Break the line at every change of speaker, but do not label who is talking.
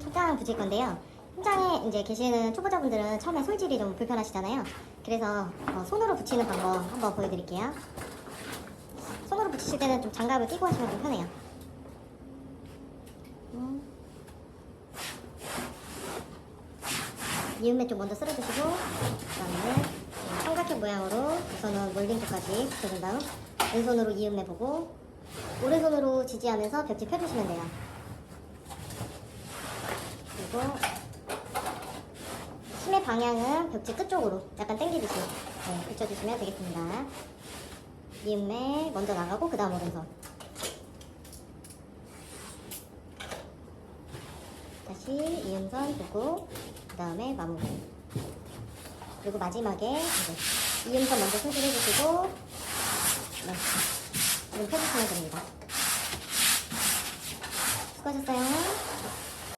천장 붙일 건데요. 현장에 이제 계시는 초보자분들은 처음에 솔질이 좀 불편하시잖아요. 그래서 어, 손으로 붙이는 방법 한번 보여드릴게요. 손으로 붙이실 때는 좀 장갑을 끼고 하시면 좀 편해요. 음. 이음매 쪽 먼저 쓸어주시고 그다음에 삼각형 모양으로 우선은 몰딩 쪽까지 붙여준 다음 왼손으로 이음매 보고 오른손으로 지지하면서 벽지 펴주시면 돼요. 그리고 힘의 방향은 벽지 끝쪽으로 약간 당기듯이 네, 붙여주시면 되겠습니다. 이음매 먼저 나가고 그 다음 오른손. 다시 이음선 보고 그 다음에 마무리. 그리고 마지막에 이제 이음선 먼저 손질해 주시고 네, 이름 펴주시면 됩니다. 수고하셨어요